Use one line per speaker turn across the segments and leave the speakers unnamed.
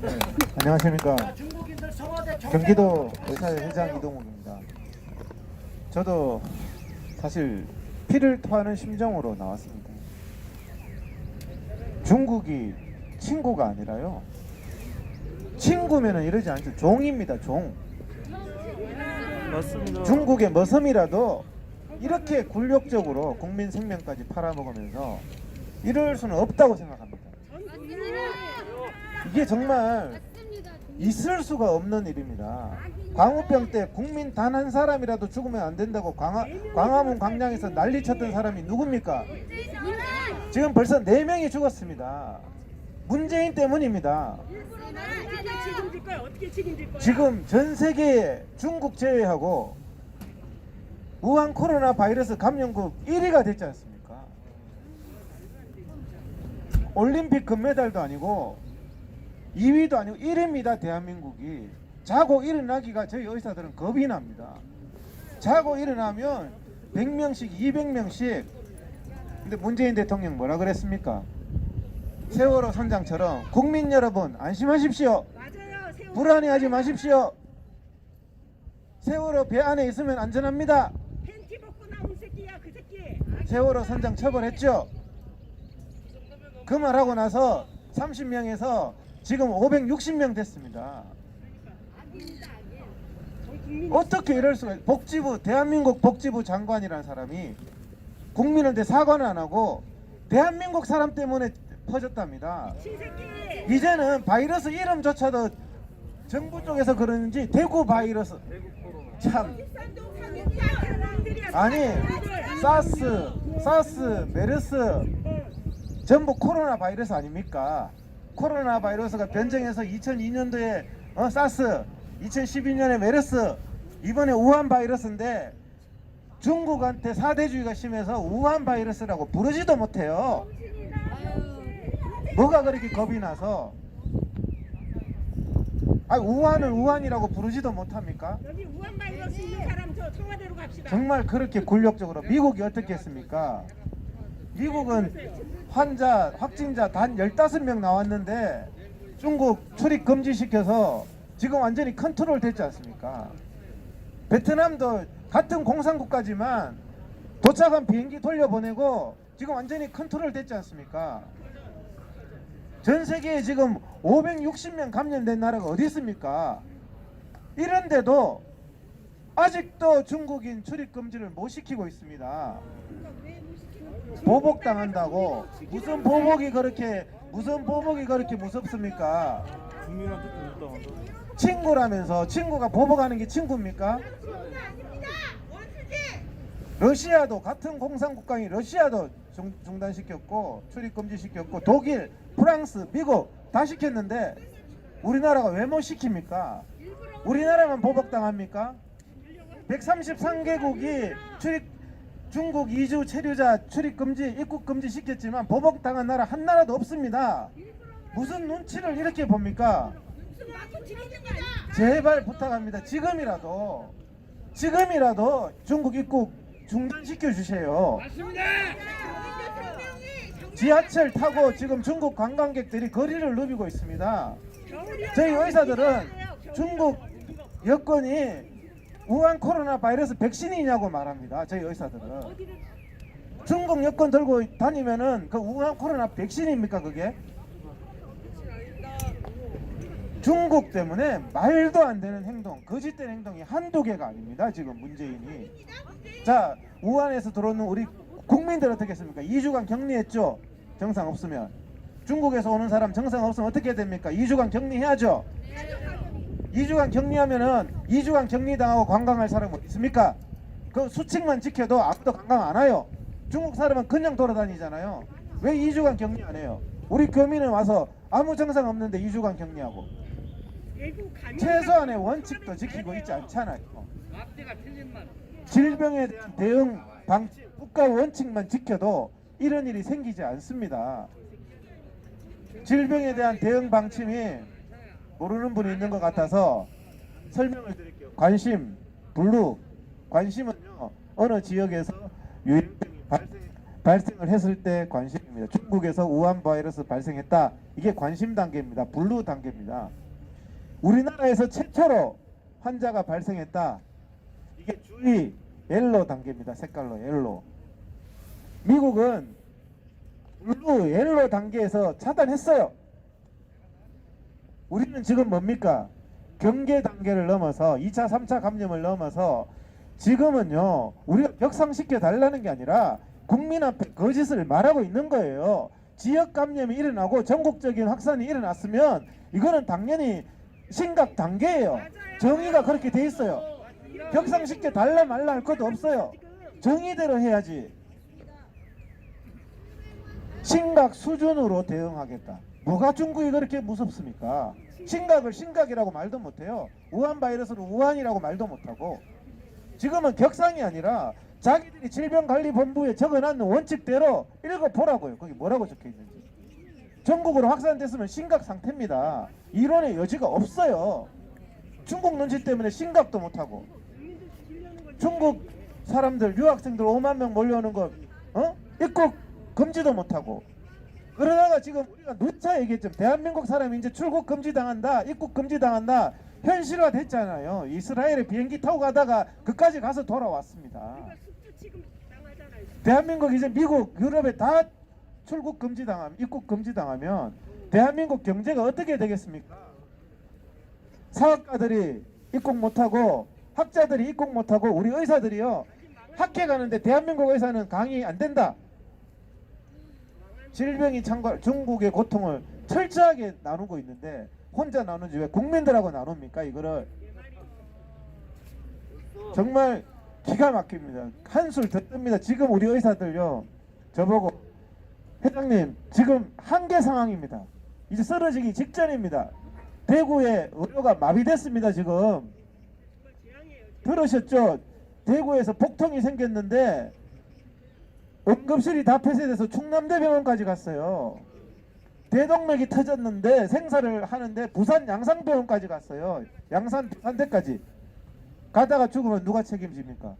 네, 안녕하십니까. 경기도 의사회 회장 이동욱입니다. 저도 사실 피를 토하는 심정으로 나왔습니다. 중국이 친구가 아니라요. 친구면은 이러지 않죠. 종입니다. 종.
맞습니다.
중국의 머슴이라도 이렇게 굴욕적으로 국민 생명까지 팔아먹으면서 이럴 수는 없다고 생각합니다. 이게 정말 있을 수가 없는 일입니다. 광우병 때 국민 단 한 사람이라도 죽으면 안 된다고 광화, 광화문 광장에서 난리 쳤던 사람이 누굽니까? 지금 벌써 4명이 죽었습니다. 문재인 때문입니다. 지금 전 세계에 중국 제외하고 우한 코로나 바이러스 감염국 1위가 됐지 않습니까? 올림픽 금메달도 아니고 2위도 아니고 1위입니다 대한민국이 자고 일어나기가 저희 의사들은 겁이 납니다 자고 일어나면 100명씩 200명씩 근데 문재인 대통령 뭐라 그랬습니까? 세월호 선장처럼 국민 여러분 안심하십시오
맞아요. 세월
불안해하지 마십시오. 세월호 배 안에 있으면 안전합니다.
팬티 벗고 나온 새끼야 그 새끼.
세월호 선장 처벌했죠. 그 말하고 나서 30명에서 지금 560명 됐습니다. 어떻게 이럴 수가 있- 복지부 대한민국 복지부 장관이라는 사람이 국민한테 사과는 안 하고 대한민국 사람 때문에 퍼졌답니다. 이제는 바이러스 이름조차도 정부 쪽에서 그러는지 대구 바이러스 참 아니 사스 사스 메르스 전부 코로나 바이러스 아닙니까 코로나 바이러스가 변정해서 2002년도에 어, 사스 2012년에 메르스 이번에 우한 바이러스인데 중국한테 사대주의가 심해서 우한 바이러스라고 부르지도 못해요 뭐가 그렇게 겁이 나서 아 우한을 우한이라고 부르지도 못합니까?
여기 우한 바이러스 있는 사람 저 청와대로 갑시다.
정말 그렇게 굴욕적으로 미국이 어떻게 했습니까? 미국은 환자 확진자 단 15명 나왔는데 중국 출입 금지시켜서 지금 완전히 컨트롤 됐지 않습니까? 베트남도 같은 공산국가지만 도착한 비행기 돌려보내고 지금 완전히 컨트롤 됐지 않습니까? 전 세계에 지금 560명 감염된 나라가 어디 있습니까? 이런데도 아직도 중국인 출입 금지를 못 시키고 있습니다. 보복 당한다고 무슨 보복이 그렇게 무슨 보복이 그렇게 무섭습니까?
국민한테.
친구라면서 친구가 보복하는 게 친구입니까? 러시아도 같은 공산국가인 러시아도 중, 중단시켰고 출입 금지시켰고 독일, 프랑스, 미국 다 시켰는데 우리나라가 왜 못 시킵니까? 우리나라만 보복당합니까? 133개국이 출입 중국 이주 체류자 출입 금지 입국 금지 시켰지만 보복당한 나라 한 나라도 없습니다. 무슨 눈치를 이렇게 봅니까? 제발 부탁합니다. 지금이라도 지금이라도 중국 입국 중단시켜 주세요. 지하철 타고 지금 중국 관광객들이 거리를 누비고 있습니다. 저희 의사들은 중국 여권이 우한 코로나 바이러스 백신이냐고 말합니다. 저희 의사들은 중국 여권 들고 다니면은 그 우한 코로나 백신입니까 그게? 중국 때문에 말도 안 되는 행동, 거짓된 행동이 한두 개가 아닙니다. 지금 문재인이. 자, 우한에서 들어오는 우리 국민들 어떻게 했습니까? 2주간 격리했죠. 정상 없으면. 중국에서 오는 사람 정상 없으면 어떻게 됩니까? 2주간 격리해야죠. 2주간 격리하면은 2주간 격리당하고 관광할 사람 뭐 있습니까? 그 수칙만 지켜도 아무도 관광 안 와요. 중국 사람은 그냥 돌아다니잖아요. 왜 2주간 격리 안 해요? 우리 교민은 와서 아무 정상 없는데 2주간 격리하고 최소한의 원칙도 지키고 있지 않잖아요. 질병에 대한 대응 방침, 국가 원칙만 지켜도 이런 일이 생기지 않습니다. 질병에 대한 대응 방침이 모르는 분이 있는 것 같아서 설명을 드릴게요. 관심, 블루, 관심은요 어느 지역에서 유행병이 발생, 발생 을 했을 때 관심입니다. 중국에서 우한 바이러스 발생했다. 이게 관심 단계입니다. 블루 단계입니다. 우리나라에서 최초로 환자가 발생했다. 이게 주의 옐로 단계입니다. 색깔로 옐로. 미국은 블루 옐로 단계에서 차단했어요. 우리는 지금 뭡니까? 경계 단계를 넘어서 2차, 3차 감염을 넘어서 지금은요 우리가 격상시켜 달라는 게 아니라 국민 앞에 거짓을 말하고 있는 거예요. 지역 감염이 일어나고 전국적인 확산이 일어났으면 이거는 당연히 심각 단계예요. 정의가 그렇게 돼 있어요. 격상시켜 달라 말라 할 것도 없어요. 정의대로 해야지. 심각 수준으로 대응하겠다. 뭐가 중국이 그렇게 무섭습니까? 심각을 심각이라고 말도 못해요. 우한 바이러스를 우한이라고 말도 못하고 지금은 격상이 아니라 자기들이 질병관리본부에 적어놨는 원칙대로 읽어보라고요. 거기 뭐라고 적혀있는지. 전국으로 확산됐으면 심각 상태입니다. 이론의 여지가 없어요. 중국 눈치 때문에 심각도 못하고 중국 사람들 유학생들 5만 명 몰려오는 거 어? 입국 금지도 못하고 그러다가 지금 우리가 누차 얘기했죠. 대한민국 사람이 이제 출국 금지 당한다 입국 금지 당한다 현실화 됐잖아요. 이스라엘에 비행기 타고 가다가 그까지 가서 돌아왔습니다.
그러니까.
대한민국 이제 미국 유럽에 다 출국 금지 당하면 입국 금지 당하면 대한민국 경제가 어떻게 되겠습니까? 사업가들이 입국 못하고 학자들이 입국 못하고 우리 의사들이요. 학회 가는데 대한민국 의사는 강의 안 된다 질병이 참가 중국의 고통을 철저하게 나누고 있는데 혼자 나누지 왜 국민들하고 나눕니까 이거를? 정말 기가 막힙니다. 한술 더 뜹니다. 지금 우리 의사들요. 저보고 회장님 지금 한계 상황입니다. 이제 쓰러지기 직전입니다. 대구의 의료가 마비됐습니다 지금. 들으셨죠? 대구에서 폭통이 생겼는데 응급실이 다 폐쇄돼서 충남대병원까지 갔어요. 대동맥이 터졌는데 생사를 하는데 부산 양산병원까지 갔어요. 양산 부산대까지 가다가 죽으면 누가 책임집니까?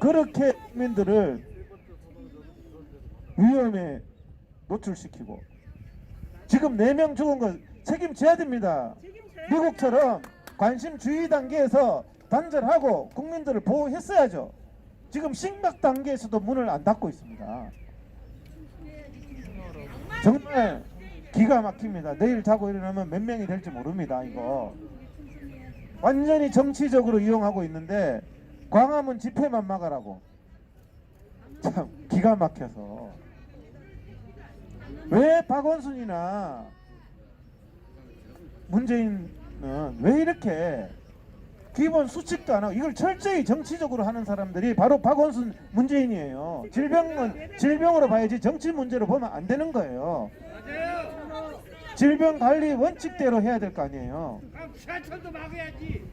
그렇게 국민들을 위험에 노출시키고 지금 4명 죽은 거 책임져야 됩니다. 미국처럼 관심 주의 단계에서 단절하고 국민들을 보호했어야죠. 지금 심각 단계에서도 문을 안 닫고 있습니다. 정말 기가 막힙니다. 내일 자고 일어나면 몇 명이 될지 모릅니다. 이거 완전히 정치적으로 이용하고 있는데 광화문 집회만 막으라고 참 기가 막혀서 왜 박원순이나 문재인은 왜 이렇게 기본 수칙도 안 하고 이걸 철저히 정치적으로 하는 사람들이 바로 박원순 문재인이에요. 질병은 질병으로 봐야지 정치 문제로 보면 안 되는 거예요. 질병 관리 원칙대로 해야 될 거 아니에요.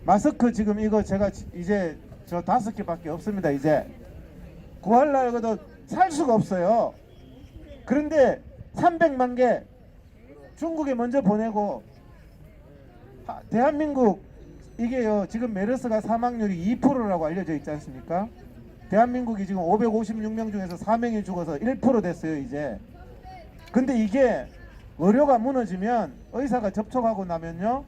마스크 지금 이거 제가 지- 이제 저 다섯 개밖에 없습니다. 이제 구할라고도 살 수가 없어요. 그런데 300만 개 중국에 먼저 보내고 아, 대한민국 이게요 지금 메르스가 사망률이 2%라고 알려져 있지 않습니까? 대한민국이 지금 556명 중에서 4명이 죽어서 1% 됐어요 이제. 근데 이게 의료가 무너지면 의사가 접촉하고 나면요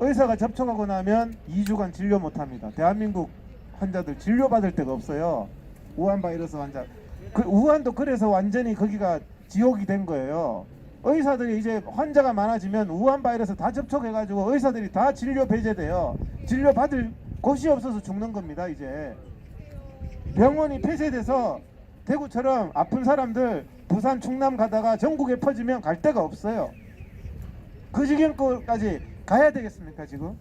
의사가 접촉하고 나면 2주간 진료 못합니다. 대한민국 환자들 진료 받을 데가 없어요. 우한 바이러스 환자. 그 우한도 그래서 완전히 거기가 지옥이 된 거예요. 의사들이 이제 환자가 많아지면 우한 바이러스 다 접촉해가지고 의사들이 다 진료 배제돼요. 진료 받을 곳이 없어서 죽는 겁니다. 이제 병원이 폐쇄돼서 대구처럼 아픈 사람들 부산 충남 가다가 전국에 퍼지면 갈 데가 없어요. 그 지경까지 가야 되겠습니까 지금?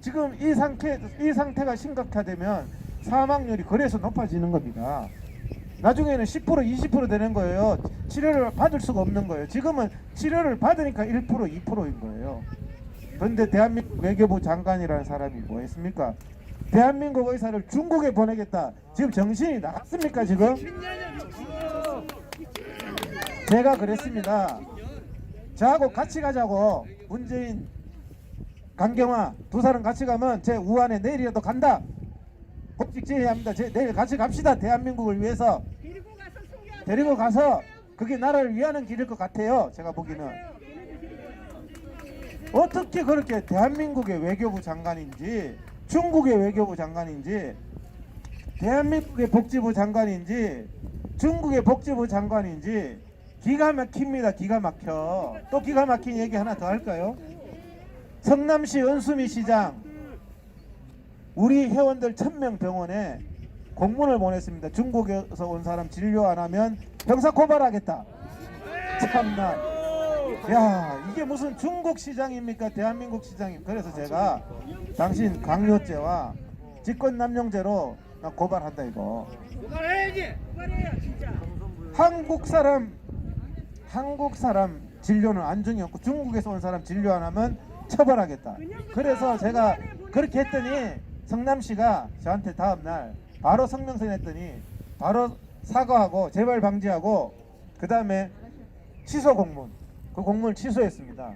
지금 이 상태 이 상태가 심각하되면 사망률이 그래서 높아지는 겁니다. 나중에는 10% 20% 되는 거예요. 치료를 받을 수가 없는 거예요. 지금은 치료를 받으니까 1% 2%인 거예요. 그런데 대한민국 외교부 장관이라는 사람이 뭐 했습니까? 대한민국 의사를 중국에 보내겠다. 지금 정신이 나갔습니까 지금? 제가 그랬습니다. 저하고 같이 가자고 문재인 강경화 두 사람 같이 가면 제 우한에 내일이라도 간다. 지해야 합니다. 제 내일 같이 갑시다. 대한민국을 위해서.
데리고 가서
데리고 가서 그게 나라를 위하는 길일 것 같아요. 제가 보기는 어떻게 그렇게 대한민국의 외교부 장관인지 중국의 외교부 장관인지 대한민국의 복지부 장관인지 중국의 복지부 장관인지 기가 막힙니다. 기가 막혀. 또 기가 막힌 얘기 하나 더 할까요? 성남시 은수미 시장 우리 회원들 천명 병원에 공문을 보냈습니다. 중국에서 온 사람 진료 안 하면 형사 고발하겠다. 참나. 야 이게 무슨 중국 시장입니까? 대한민국 시장입니까? 그래서 제가 당신 강요죄와 직권남용죄로 나 고발한다 이거.
그만해야지.
그만해요 진짜.
한국 사람 한국 사람 진료는 안중이 없고 중국에서 온 사람 진료 안 하면 처벌하겠다. 그래서 제가 그렇게 했더니 성남시가 저한테 다음 날 바로 성명서 냈더니 바로 사과하고 재발 방지하고 그 다음에 취소 공문 그 공문을 취소했습니다.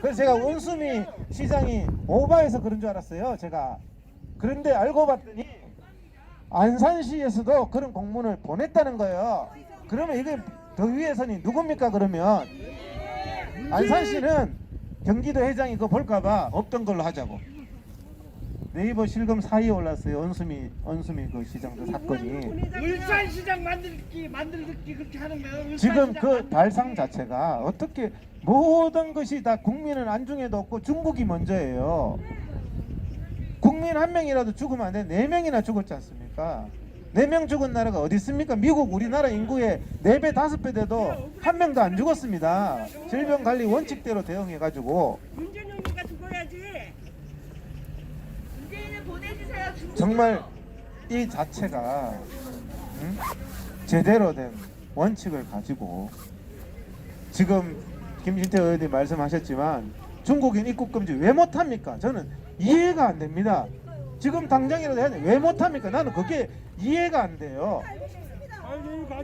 그래서 제가 은수미 시장이 오바해서 그런 줄 알았어요. 제가 그런데 알고 봤더니 안산시에서도 그런 공문을 보냈다는 거예요. 그러면 이게 더 위에서는 누굽니까 그러면 안산시는 경기도 회장이 그거 볼까봐 없던 걸로 하자고. 네이버 실검 4위에 올랐어요. 언수미 언수미 그 시장도 사건이.
울산 시장 만들기 만들기 그렇게 하는 거야. 울산시장
지금 그
만들-
발상 자체가 어떻게 모든 것이 다 국민은 안중에도 없고 중국이 먼저예요. 국민 한 명이라도 죽으면 안 돼. 네 명이나 죽었지 않습니까? 네 명 죽은 나라가 어디 있습니까? 미국 우리나라 인구의 네 배 다섯 배 돼도 한 명도 안 죽었습니다. 질병 관리 원칙대로 대응해 가지고
문재인이가 죽어야지.
문재인을 보내주세요. 중국.
정말 이 자체가 음? 제대로 된 원칙을 가지고 지금 김진태 의원님 말씀하셨지만 중국인 입국 금지 왜 못합니까? 저는 이해가 안 됩니다. 지금 당장이라도 해야 돼. 왜 못합니까? 나는 그게 이해가 안 돼요.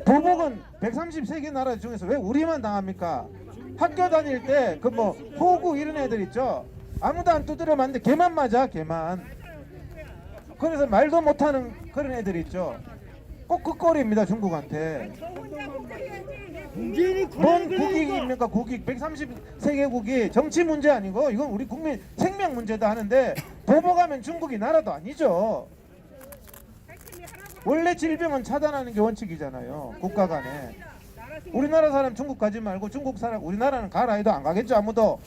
도복은 133개 나라 중에서 왜 우리만 당합니까? 학교 다닐 때 그 뭐 호구 이런 애들 있죠. 아무도 안 두드려 맞는데 걔만 맞아 걔만. 그래서 말도 못하는 그런 애들 있죠. 꼭그 꼴입니다 중국한테. 뭔 국익입니까 국익 133개국이 정치 문제 아니고 이건 우리 국민 생명 문제다 하는데 도복하면 중국이 나라도 아니죠. 원래 질병은 차단하는 게 원칙이잖아요 국가 간에. 우리나라 사람 중국 가지 말고 중국 사람 우리나라는 가라 해도 안 가겠죠 아무도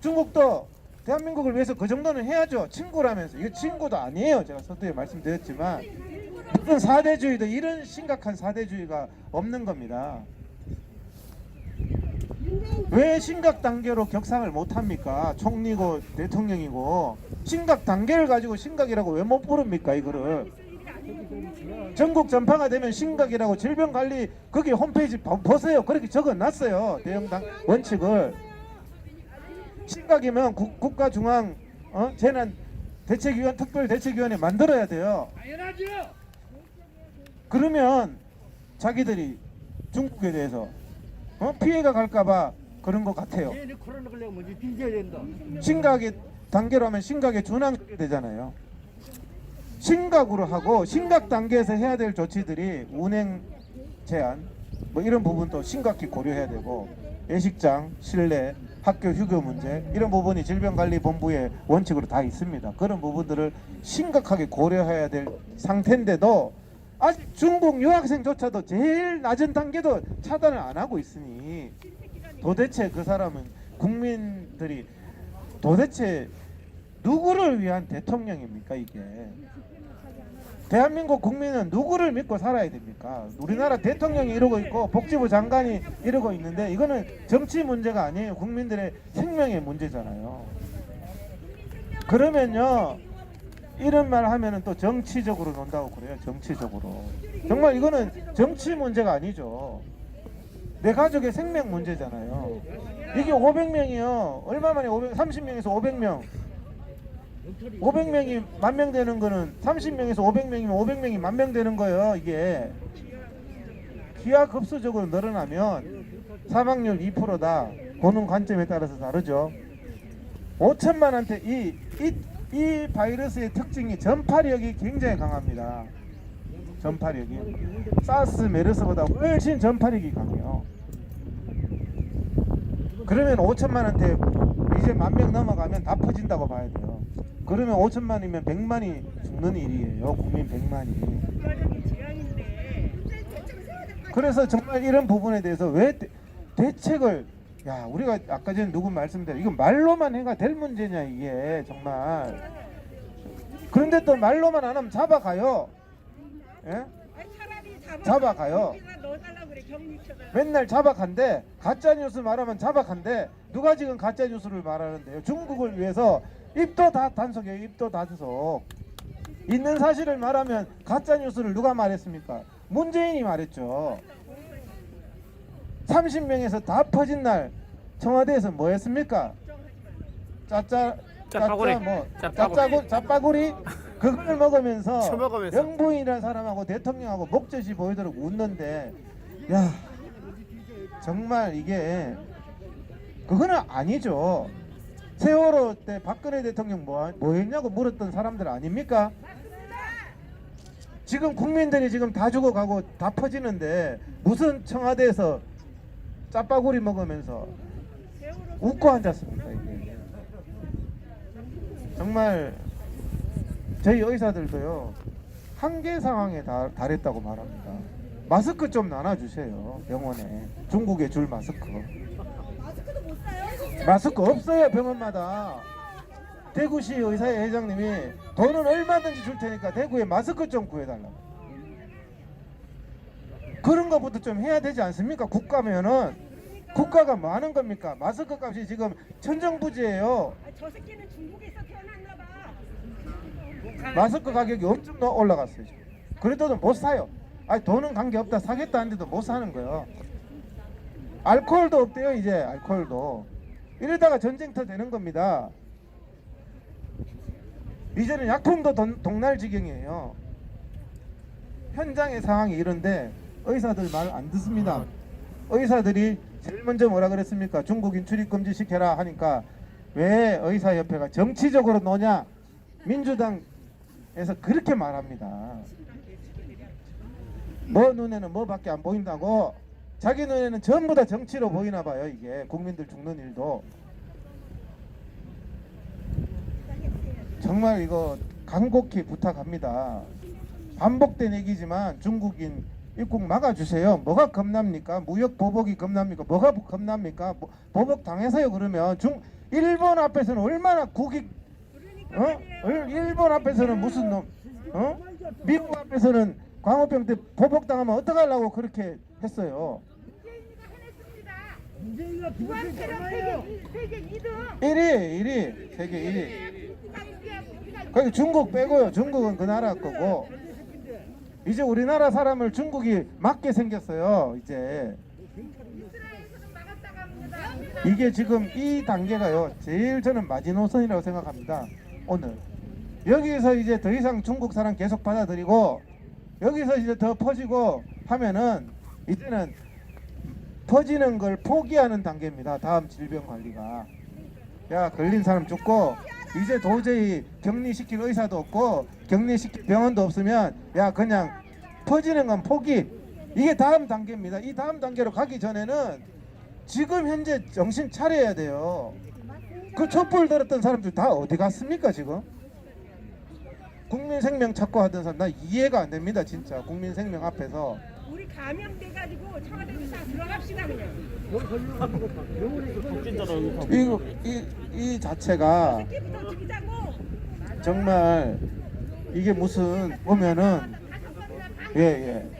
중국도 대한민국을 위해서 그 정도는 해야죠. 친구라면서. 이거 친구도 아니에요. 제가 서두에 말씀드렸지만 무슨 사대주의도 이런 심각한 사대주의가 없는 겁니다. 왜 심각 단계로 격상을 못 합니까? 총리고 대통령이고. 심각 단계를 가지고 심각이라고 왜 못 부릅니까 이거를 전국 전파가 되면 심각이라고 질병관리 거기 홈페이지 보- 보세요. 그렇게 적어놨어요. 대형 당 원칙을 심각이면 국, 국가 중앙 어? 재난 대책위원 특별 대책위원회 만들어야 돼요.
당연하죠.
그러면 자기들이 중국에 대해서 어? 피해가 갈까봐 그런 것 같아요.
얘네 코로나 걸려 먼저 뒤져야 된다.
심각의 단계로 하면 심각에 준하게 되잖아요. 심각으로 하고 심각 단계에서 해야 될 조치들이 운행 제한 뭐 이런 부분도 심각히 고려해야 되고 예식장, 실내, 학교 휴교 문제 이런 부분이 질병관리본부의 원칙으로 다 있습니다. 그런 부분들을 심각하게 고려해야 될 상태인데도 아직 중국 유학생조차도 제일 낮은 단계도 차단을 안 하고 있으니 도대체 그 사람은 국민들이 도대체 누구를 위한 대통령입니까 이게? 대한민국 국민은 누구를 믿고 살아야 됩니까? 우리나라 대통령이 이러고 있고 복지부 장관이 이러고 있는데 이거는 정치 문제가 아니에요. 국민들의 생명의 문제잖아요. 그러면요 이런 말 하면은 또 정치적으로 논다고 그래요. 정치적으로 정말 이거는 정치 문제가 아니죠. 내 가족의 생명 문제잖아요. 이게 500명이요. 얼마 만에 500, 30명에서 500명. 500명이 만 명 되는 거는 30명에서 500명이면 500명이 만 명 되는 거예요. 이게 기하급수적으로 늘어나면 사망률 2%다. 보는 관점에 따라서 다르죠. 5천만한테 이, 이, 이 바이러스의 특징이 전파력이 굉장히 강합니다. 전파력이 사스 메르스보다 훨씬 전파력이 강해요. 그러면 5천만 원대 이제 만 명 넘어가면 다 퍼진다고 봐야 돼요. 그러면 5천만이면 100만이 죽는 일이에요. 국민 100만이.
국가적인 재앙인데
그래서 정말 이런 부분에 대해서 왜 대, 대책을 야 우리가 아까 전에 누구 말씀대로 이거 말로만 해가 될 문제냐 이게 정말 그런데 또 말로만 안 하면 잡아가요 예? 잡아가요. 맨날 잡아간대 가짜 뉴스 말하면 잡아간대 누가 지금 가짜 뉴스를 말하는데요 중국을 위해서 입도 다 단속이에요 입도 단속 있는 사실을 말하면 가짜 뉴스를 누가 말했습니까 문재인이 말했죠 30명에서 다 퍼진 날 청와대에서 뭐 했습니까 짜짜. 짜짜 뭐. 짜짜구 짜파구리 그걸 먹으면서. 영부인이라는 사람하고 대통령하고 목젖이 보이도록 웃는데 야 정말 이게 그거는 아니죠. 세월호 때 박근혜 대통령 뭐, 뭐 했냐고 물었던 사람들 아닙니까? 지금 국민들이 지금 다 죽어가고 다 퍼지는데 무슨 청와대에서 짜파구리 먹으면서 웃고 앉았습니까 이게? 정말 저희 의사들도요 한계 상황에 다, 달했다고 말합니다. 마스크 좀 나눠주세요 병원에. 중국에 줄 마스크 마스크 없어요 병원마다 대구시 의사회 회장님이 돈은 얼마든지 줄 테니까 대구에 마스크 좀 구해달라고 그런 것부터 좀 해야 되지 않습니까 국가면은 국가가 뭐 하는 겁니까 마스크 값이 지금 천정부지예요
아, 저 새끼는 중국에서 태어났나 봐
마스크 가격이 엄청 더 올라갔어요. 지금. 그래도 못 사요. 아니 돈은 관계 없다 사겠다 하는데도 못 사는 거예요. 알코올도 없대요 이제 알코올도. 이러다가 전쟁터 되는 겁니다. 이제는 약품도 돈- 동날 지경이에요. 현장의 상황이 이런데 의사들 말 안 듣습니다. 의사들이 제일 먼저 뭐라 그랬습니까? 중국인 출입 금지 시켜라 하니까 왜 의사협회가 정치적으로 노냐? 민주당에서 그렇게 말합니다. 뭐 눈에는 뭐밖에 안 보인다고 자기 눈에는 전부 다 정치로 보이나 봐요 이게. 국민들 죽는 일도. 정말 이거 간곡히 부탁합니다. 반복된 얘기지만 중국인 입국 막아주세요. 뭐가 겁납니까? 무역 보복이 겁납니까? 뭐가 겁납니까? 뭐- 보복 당해서요 그러면. 중 일본 앞에서는 얼마나 국익 어? 일- 일본 앞에서는 무슨 놈 어? 미국 앞에서는 광우병 때 보복당하면 어떡하려고 그렇게 했어요
문재인이가 누구
무한 체력
얼마예요?
세계 2등?
1위 1위 세계 1위. 거기 중국 빼고요. 중국은 그 나라 거고. 이제 우리나라 사람을 중국이 맞게 생겼어요 이제. 이게 지금 이 단계가요. 제일 저는 마지노선이라고 생각합니다 오늘. 여기서 이제 더 이상 중국 사람 계속 받아들이고 여기서 이제 더 퍼지고 하면은 이제는 퍼지는 걸 포기하는 단계입니다. 다음 질병 관리가. 야 걸린 사람 죽고 이제 도저히 격리시킬 의사도 없고 격리시킬 병원도 없으면 야 그냥 퍼지는 건 포기. 이게 다음 단계입니다. 이 다음 단계로 가기 전에는 지금 현재 정신 차려야 돼요. 그 촛불 들었던 사람들 다 어디 갔습니까 지금? 국민 생명 찾고 하던 사람 나 이해가 안 됩니다 진짜. 국민 생명 앞에서
우리 감염돼 가지고 청와대로 다 들어갑시다 그냥
이거 이, 이 자체가
새끼부터 죽이자고
정말 이게 무슨 보면은 예 예.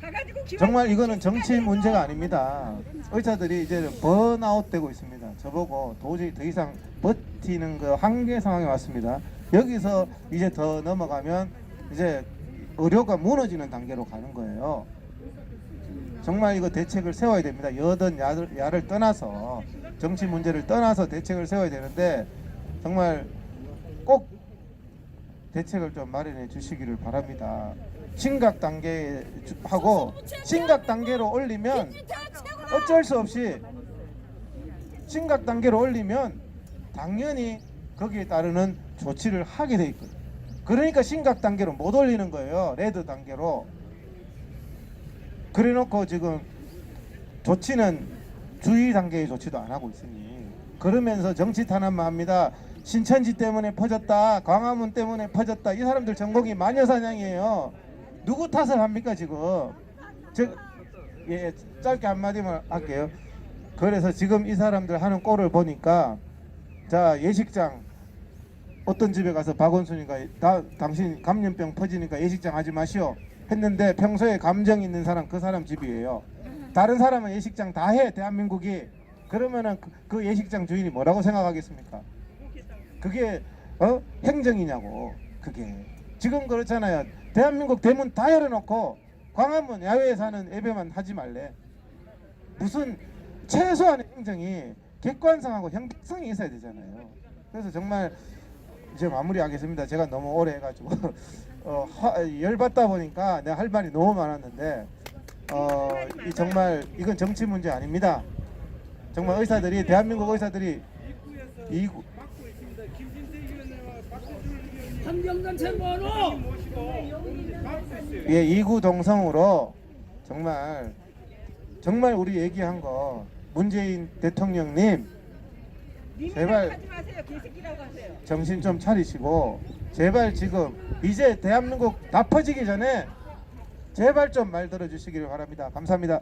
가가지고 기왕
정말 이거는 정치 문제가 아닙니다. 의사들이 이제 번아웃 되고 있습니다. 저보고 도저히 더 이상 버티는 그 한계 상황에 왔습니다. 여기서 이제 더 넘어가면 이제 의료가 무너지는 단계로 가는 거예요. 정말 이거 대책을 세워야 됩니다. 여든 야를, 야를 떠나서 정치 문제를 떠나서 대책을 세워야 되는데 정말 꼭 대책을 좀 마련해 주시기를 바랍니다. 심각 단계 주- 하고 심각 단계로 올리면 어쩔 수 없이 심각 단계로 올리면 당연히 거기에 따르는 조치를 하게 돼 있거든요. 그러니까 심각 단계로 못 올리는 거예요. 레드 단계로. 그래놓고 지금 조치는 주의 단계의 조치도 안 하고 있으니 그러면서 정치 탄압만 합니다. 신천지 때문에 퍼졌다. 광화문 때문에 퍼졌다. 이 사람들 전공이 마녀사냥이에요. 누구 탓을 합니까 지금? 저, 예, 짧게 한마디만 할게요. 그래서 지금 이 사람들 하는 꼴을 보니까 자 예식장 어떤 집에 가서 박원순이가 다 당신 감염병 퍼지니까 예식장 하지 마시오 했는데 평소에 감정 있는 사람 그 사람 집이에요. 다른 사람은 예식장 다 해 대한민국이 그러면은 그, 그 예식장 주인이 뭐라고 생각하겠습니까? 그게 어 행정이냐고 그게 지금 그렇잖아요. 대한민국 대문 다 열어놓고 광화문 야외에서 하는 예배만 하지 말래. 무슨 최소한의 행정이 객관성하고 형평성이 있어야 되잖아요. 그래서 정말 이제 마무리하겠습니다. 제가 너무 오래 해가지고 어, 화- 열받다 보니까 내가 할 말이 너무 많았는데 어, 이 정말 이건 정치 문제 아닙니다. 정말 의사들이 대한민국 의사들이 이
맡고 있습니다. 김진태 위원회와 박수준 위원님
환경단체 모노
모시고 맡고 있어요.
예, 이구 동성으로 정말 정말 우리 얘기한 거 문재인 대통령님 제발.
하지 마세요. 개새끼라고 하세요.
정신 좀 차리시고 제발 지금 이제 대한민국 다 퍼지기 전에 제발 좀 말 들어주시기를 바랍니다. 감사합니다.